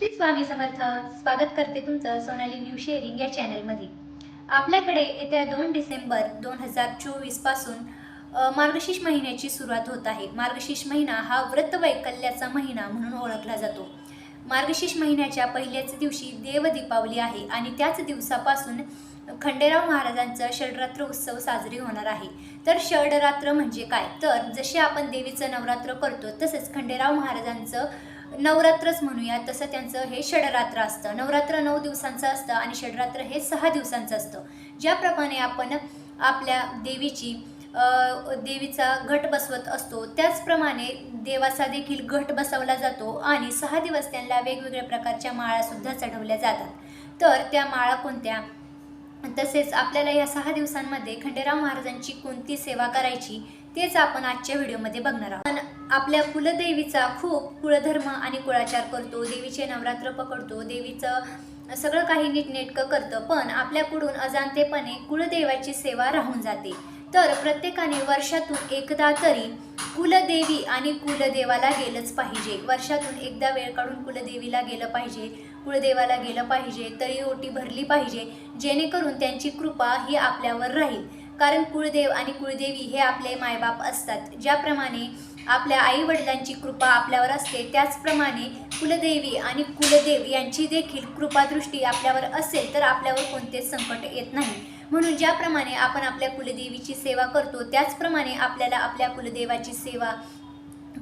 श्री स्वामी समर्थ. स्वागत करते तुमचं सोनाली न्यू शेअरिंग या चॅनलमध्ये आपल्याकडे येत्या दोन डिसेंबर दोन हजार चोवीसपासून मार्गशीर्ष महिन्याची सुरुवात होत आहे. मार्गशीर्ष महिना हा व्रत वैकल्याचा महिना म्हणून ओळखला जातो. मार्गशीर्ष महिन्याच्या पहिल्याच दिवशी देव दीपावली आहे आणि त्याच दिवसापासून खंडेराव महाराजांचा षडरात्र उत्सव साजरी होणार आहे. तर षडरात्र म्हणजे काय? तर जसे आपण देवीचं नवरात्र करतो तसंच खंडेराव महाराजांचं नवरात्रच म्हणूया. तसं त्यांचं हे षडरात्र असतं. नवरात्र नऊ दिवसांचं असतं आणि षडरात्र हे सहा दिवसांचं असतं. ज्याप्रमाणे आपण आपल्या देवीची देवीचा घट बसवत असतो त्याचप्रमाणे देवाचा देखील घट बसवला जातो आणि सहा दिवस त्यांना वेगवेगळ्या प्रकारच्या माळासुद्धा चढवल्या जातात. तर त्या माळा कोणत्या? तसेच आपल्याला या सहा दिवसांमध्ये खंडेराव महाराजांची कोणती सेवा करायची? तेच आपण आजच्या व्हिडिओमध्ये बघणार आहोत. आपण आपल्या कुलदेवीचा खूप कुळधर्म आणि कुळाचार करतो देवीचे नवरात्र पकडतो देवीचं सगळं काही नीटनेटकं करतं पण आपल्याकडून अजाणतेपणे कुलदेवाची सेवा राहून जाते. तर प्रत्येकाने वर्षातून एकदा तरी कुलदेवी आणि कुलदेवाला गेलंच पाहिजे. वर्षातून एकदा वेळ काढून कुलदेवीला गेलं पाहिजे कुळदेवाला गेलं पाहिजे तरी ओटी भरली पाहिजे जेणेकरून त्यांची कृपा ही आपल्यावर राहील. कारण कुळदेव आणि कुळदेवी हे आपले मायबाप असतात. ज्याप्रमाणे आपल्या आई वडिलांची कृपा आपल्यावर असते त्याचप्रमाणे कुलदेवी आणि कुलदेव यांची देखील कृपादृष्टी आपल्यावर असेल तर आपल्यावर कोणतेच संकट येत नाही. म्हणून ज्याप्रमाणे आपण आपल्या कुलदेवीची सेवा करतो त्याचप्रमाणे आपल्याला आपल्या कुलदेवाची सेवा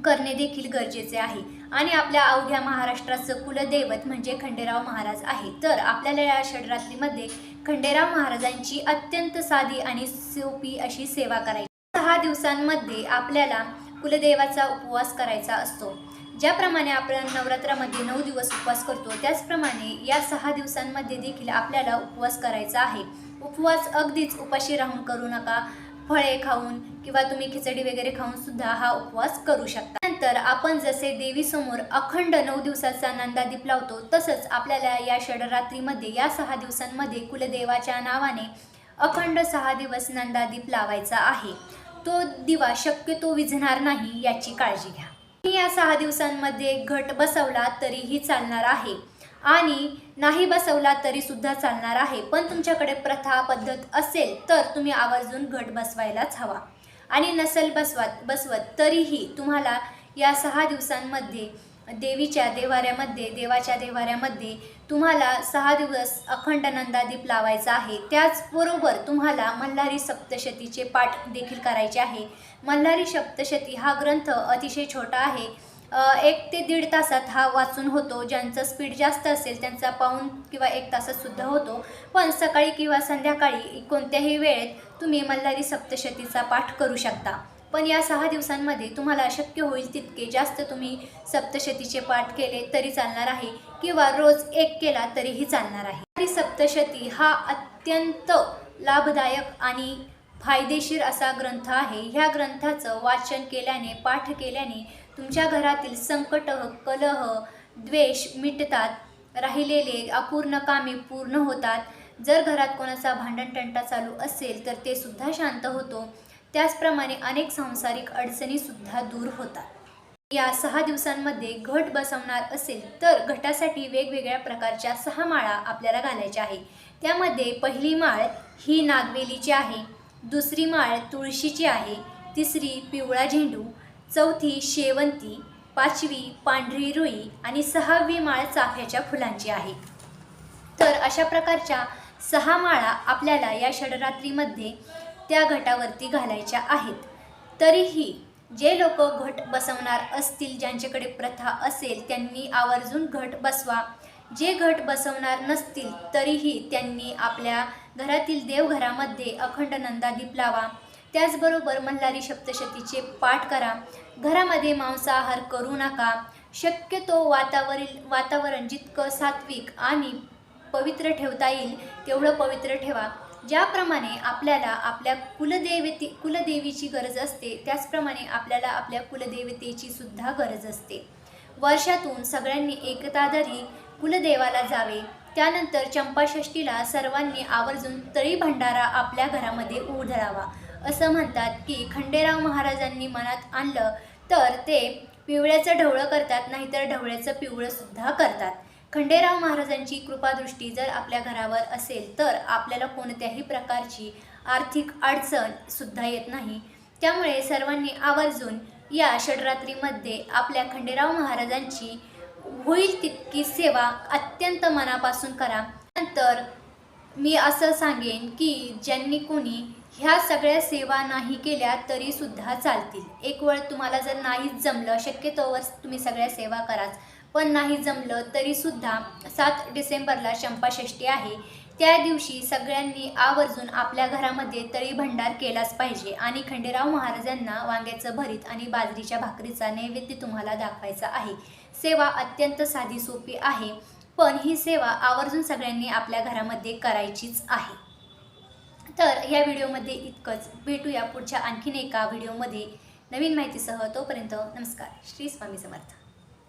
करणे देखील गरजेचे आहे. आणि आपल्या अवघ्या महाराष्ट्राचं कुलदैवत म्हणजे खंडेराव महाराज आहे. तर आपल्याला या षडरात्रीमध्ये खंडेराव महाराजांची अत्यंत साधी आणि सोपी अशी सेवा करायची. सहा दिवसांमध्ये आपल्याला कुलदेवाचा उपवास करायचा असतो. ज्याप्रमाणे आपण नवरात्रामध्ये नऊ दिवस उपवास करतो त्याचप्रमाणे या सहा दिवसांमध्ये देखील आपल्याला उपवास करायचा आहे. उपवास अगदीच उपाशी राहून करू नका. फळे खाऊन किंवा तुम्ही खिचडी वगैरे खाऊन सुद्धा हा उपवास करू शकता. त्यानंतर आपण जसे देवीसमोर अखंड नऊ दिवसाचा नंदादीप लावतो तसंच आपल्याला या षडरात्रीमध्ये या सहा दिवसांमध्ये कुलदेवाच्या नावाने अखंड सहा दिवस नंदादीप लावायचा आहे. तो दिवा शक्यतो विझणार नाही याची काळजी घ्या. तुम्ही या सहा दिवसांमध्ये घट बसवला तरीही चालणार आहे आणि नाही बसवला तरी सुद्धा चालणार आहे. पण तुमच्याकडे प्रथा पद्धत असेल तर तुम्ही आवर्जून घट बसवायलाच हवा. आणि नसेल बसवत बसवत तरीही तुम्हाला या सहा दिवसांमध्ये देवीच्या देवाऱ्यामध्ये देवाच्या देवाऱ्यामध्ये तुम्हाला सहा दिवस अखंड नंदादीप लावायचा आहे. त्याचबरोबर तुम्हाला मल्हारी सप्तशतीचे पाठ देखील करायचे आहे. मल्हारी सप्तशती हा ग्रंथ अतिशय छोटा आहे. एक ते दीड तासात हा वाचून होतो. ज्यांचं स्पीड जास्त असेल त्यांचा पाऊण किंवा एक तासातसुद्धा होतो. पण सकाळी किंवा संध्याकाळी कोणत्याही वेळेत तुम्ही मल्हारी सप्तशतीचा पाठ करू शकता. पण या सहा दिवसांमध्ये तुम्हाला शक्य होईल तितके जास्त तुम्ही सप्तशतीचे पाठ केले तरी चालणार आहे किंवा रोज एक केला तरीही चालणार आहे. तरी सप्तशती हा अत्यंत लाभदायक आणि फायदेशीर असा ग्रंथ आहे. ह्या ग्रंथाचं वाचन केल्याने पाठ केल्याने तुमच्या घरातील संकट कलह द्वेष मिटतात. राहिलेले अपूर्ण कामे पूर्ण होतात. जर घरात कोणाचा भांडणटंटा चालू असेल तर ते सुद्धा शांत होतो. त्याचप्रमाणे अनेक सांसारिक अडचणीसुद्धा दूर होतात. या सहा दिवसांमध्ये घट बसवणार असेल तर घटासाठी वेगवेगळ्या प्रकारच्या सहा माळा आपल्याला घालायच्या आहे त्यामध्ये पहिली माळ ही नागवेलीची आहे दुसरी माळ तुळशीची आहे तिसरी पिवळा झेंडू चौथी शेवंती पाचवी पांढरी रुई आणि सहावी माळ चाफ्याच्या फुलांची आहे. तर अशा प्रकारच्या सहा माळा आपल्याला या षडरात्रीमध्ये त्या घटावरती घालायच्या आहेत. तरीही जे लोक घट बसवणार असतील ज्यांच्याकडे प्रथा असेल त्यांनी आवर्जून घट बसवा. जे घट बसवणार नसतील तरीही त्यांनी आपल्या घरातील देवघरामध्ये अखंड नंदादीप लावा. त्याचबरोबर मल्हारी सप्तशतीचे पाठ करा. घरामध्ये मांसाहार करू नका. शक्यतो वातावरील वातावरण जितकं सात्विक आणि पवित्र ठेवता येईल तेवढं पवित्र ठेवा. ज्याप्रमाणे आपल्याला आपल्या कुलदेवते कुलदेवीची गरज असते त्याचप्रमाणे आपल्याला आपल्या कुलदेवतेची सुद्धा गरज असते. वर्षातून सगळ्यांनी एकताधारी कुलदेवाला जावे. त्यानंतर चंपाषष्टीला सर्वांनी आवर्जून तळी भंडारा आपल्या घरामध्ये उधळावा असं म्हणतात की खंडेराव महाराजांनी मनात आणलं तर ते पिवळ्याचं ढवळं करतात नाहीतर ढवळ्याचं पिवळंसुद्धा करतात. खंडेराव महाराजांची कृपादृष्टी जर आपल्या घरावर असेल तर आपल्याला कोणत्याही प्रकारची आर्थिक अडचण सुद्धा येत नाही. त्यामुळे सर्वांनी आवर्जून या षडरात्रीमध्ये आपल्या खंडेराव महाराजांची होईल तितकी सेवा अत्यंत मनापासून करा. नंतर मी असं सांगेन की ज्यांनी कोणी ह्या सगळ्या सेवा नाही केल्या तरी सुद्धा चालतील. एक वेळ तुम्हाला जर नाहीच जमलं शक्यतोवर तुम्ही सगळ्या सेवा कराच. पण नाही जमलं तरी सुद्धा सात डिसेंबरला चंपाषष्ठी आहे. त्या दिवशी सगळ्यांनी आवर्जून आपल्या घरामध्ये तळी भंडार केलाच पाहिजे आणि खंडेराव महाराजांना वांग्याचं भरीत आणि बाजरीच्या भाकरीचा नैवेद्य तुम्हाला दाखवायचा आहे. सेवा अत्यंत साधी सोपी आहे पण ही सेवा आवर्जून सगळ्यांनी आपल्या घरामध्ये करायचीच आहे. तर या व्हिडिओमध्ये इतकंच. भेटूया पुढच्या आणखीन एका व्हिडिओमध्ये. नवीन माहितीसह तोपर्यंत नमस्कार. श्री स्वामी समर्थ.